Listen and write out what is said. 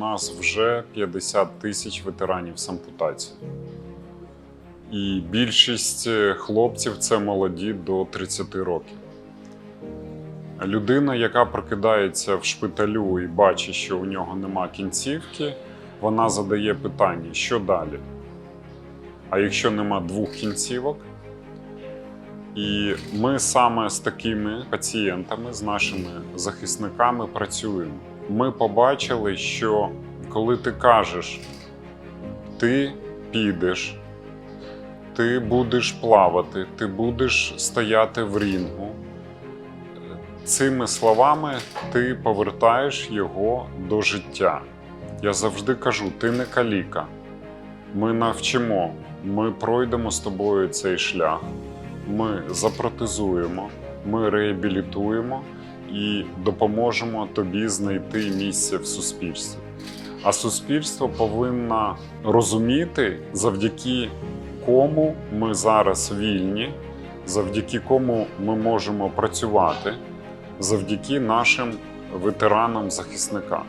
нас вже 50 тисяч ветеранів з ампутацією. І більшість е, хлопців це молоді до 30 років. Людина, яка прокидається в шпиталю і бачить, що у нього нема кінцівки, вона задає питання, що далі? А якщо нема двох кінцівок? І ми саме з такими пацієнтами, з нашими захисниками працюємо. Ми побачили, що коли ти кажеш, ти підеш, ти будеш плавати, ти будеш стояти в рінгу, цими словами ти повертаєш його до життя. Я завжди кажу: ти не каліка. Ми навчимо, ми пройдемо з тобою цей шлях, ми запротезуємо, ми реабілітуємо і допоможемо тобі знайти місце в суспільстві. А суспільство повинно розуміти, завдяки кому ми зараз вільні, завдяки кому ми можемо працювати, завдяки нашим ветеранам-захисникам.